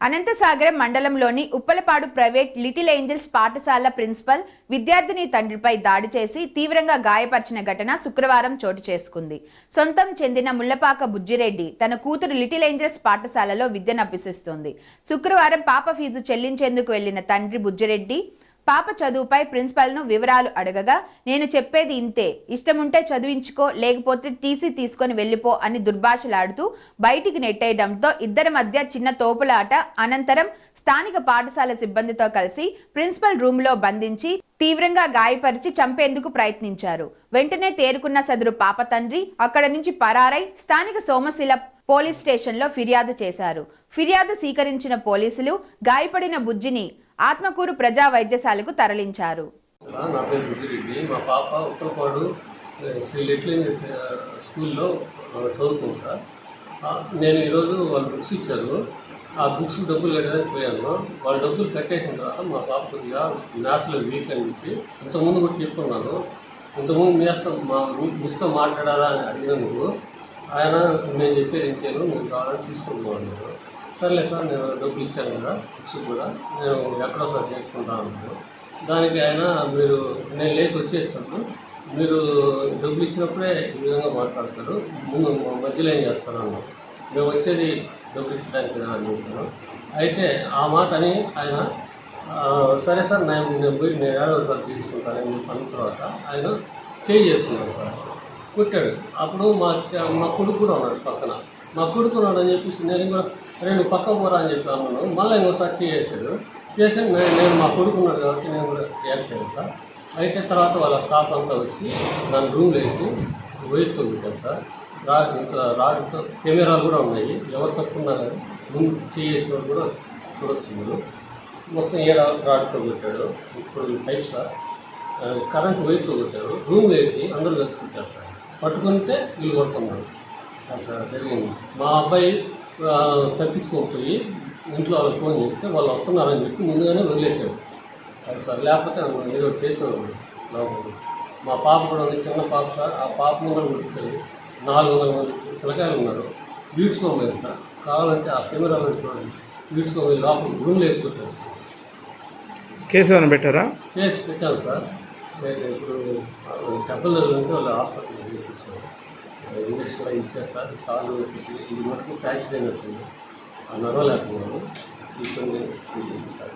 అనంతసాగరం మండలంలోని Uppalapadu private little angels పాఠశాల principal విద్యార్థిని తండ్రిపై దాడి చేసి తీవ్రంగా గాయపరిచిన ఘటన శుక్రవారం చోటు చేసుకుంది. సొంతం చెందిన ముల్లపాక బుజ్జిరెడ్డి తన కూతురు లిటిల్ ఏంజల్స్ పాఠశాలలో విద్యనభ్యసిస్తోంది శుక్రవారం పాప ఫీజు చెల్లించేందుకు వెళ్ళిన తండ్రి బుజ్జిరెడ్డి పాప చదువుపై ప్రిన్సిపాల్ను వివరాలు అడగగా నేను చెప్పేది ఇంతే. ఇష్టముంటే చదివించుకో లేకపోతే టీసీ తీసుకొని వెళ్ళిపో అని దుర్భాషలాడుతూ బయటికి నెట్టేయడంతో ఇద్దరి మధ్య చిన్న తోపులాట అనంతరం స్థానిక పాఠశాల సిబ్బందితో కలిసి ప్రిన్సిపల్ రూమ్లో బంధించి తీవ్రంగా గాయపరిచి చంపేందుకు ప్రయత్నించారు. వెంటనే తేరుకున్న సదరు పాప తండ్రి అక్కడ నుంచి పరారై స్థానిక సోమశిల పోలీస్ స్టేషన్లో ఫిర్యాదు చేశారు. ఫిర్యాదు స్వీకరించిన పోలీసులు గాయపడిన బుజ్జిని ఆత్మకూరు ప్రజా వైద్యశాలకు తరలించారు. నా పేరు బుజ్జిరెడ్డి మా పాప శ్రీ లిట్లింగ్ స్కూల్లో ఆ, నేను ఈరోజు వాళ్ళు బుక్స్ ఇచ్చారు. ఆ బుక్స్ డబ్బులు కట్టడానికి పోయాను. వాళ్ళు డబ్బులు కట్టేసిన తర్వాత మా పాప కొద్దిగా మ్యాథ్స్లో వీక్ అని చెప్పి ఇంతకుముందు కూడా చెప్పుకున్నాను. ఇంతకుముందు మ్యాథ్స్తో మా మిస్తో మాట్లాడాలా అని అడిగినందుకు ఆయన నేను చెప్పేది ఇంకేను మీరు కావాలని తీసుకుంటున్నాను సర్లే సార్ నేను డబ్బులు ఇచ్చాను కదా బుక్స్ కూడా నేను ఎక్కడో సార్ చేసుకుంటాను దానికి ఆయన మీరు నేను లేచి వచ్చేస్తాను మీరు డబ్బులు ఇచ్చినప్పుడే ఈ విధంగా మాట్లాడతారు. ముందు మధ్యలో ఏం చేస్తాను అన్నాను మేము వచ్చేది డబ్బులు ఇచ్చడానికి కదా అని చెప్పాను అయితే ఆ మాట అని ఆయన సరే సార్ నేను నేను పోయి నేను ఏడవ సార్ తీసుకుంటాను చెప్పి అన్న తర్వాత ఆయన చేయి చేసుకున్నాను సార్. కుట్టాడు. అప్పుడు మా చ- మా కొడుకు కూడా ఉన్నాడు పక్కన. మా కొడుకు ఉన్నాడు అని చెప్పేసి నేను కూడా రెండు పక్క పోరా అని చెప్పి అన్నాను మళ్ళీ ఇంకోసారి చేసాడు చేసి నేను నేను మా కొడుకు ఉన్నాడు కాబట్టి నేను కూడా రియాక్ట్ అయ్యాను సార్? అయితే తర్వాత వాళ్ళ స్టాఫ్ అంతా వచ్చి నన్ను రూమ్లో వేసి వెయిట్తో పెట్టాను సార్. రా ఇంకా రాడ్తో కెమెరాలు కూడా ఉన్నాయి. ఎవరు తప్పున్నా ముందు చేసిన వాళ్ళు కూడా చూడొచ్చు మీరు మొత్తం ఏ రాడ్తో కొట్టాడు. ఇప్పుడు టైప్ సార్ కరెంట్ వైర్తో కొట్టారు రూమ్ వేసి అందరూ కలిసి కొట్టారు సార్. పట్టుకుంటే వీళ్ళు కొడుతున్నారు మా అబ్బాయి తప్పించుకోకపోయి ఇంట్లో వాళ్ళకి ఫోన్ చేస్తే వాళ్ళు వస్తున్నారని చెప్పి ముందుగానే వదిలేశారు. అది సార్ లేకపోతే ఏదో చేసేవాడు లోపల. మా పాప కూడా ఉంది చిన్న పాప సార్. ఆ పాప ముందర కొట్టించారు నాలుగు వందల మంది పిల్లకాయలు ఉన్నారు. వీడ్చుకోలేదు సార్. కావాలంటే ఆ కెమెరాలో చూడండి. వీడ్చుకోవాలి లోపల రూమ్లో వేసుకొచ్చారు. కేసు ఏమైనా పెట్టారా? కేసు పెట్టాను సార్. ఇప్పుడు తగిలింటే వాళ్ళు హాస్పిటల్ చూపించారు ఇంగ్లీష్ కూడా ఇచ్చారు సార్. కాళ్ళు ఇది మటుకు ఫ్రాక్చర్ అయినట్టుంది ఆ నడవలేకపోయాను. తీసుకొని సార్.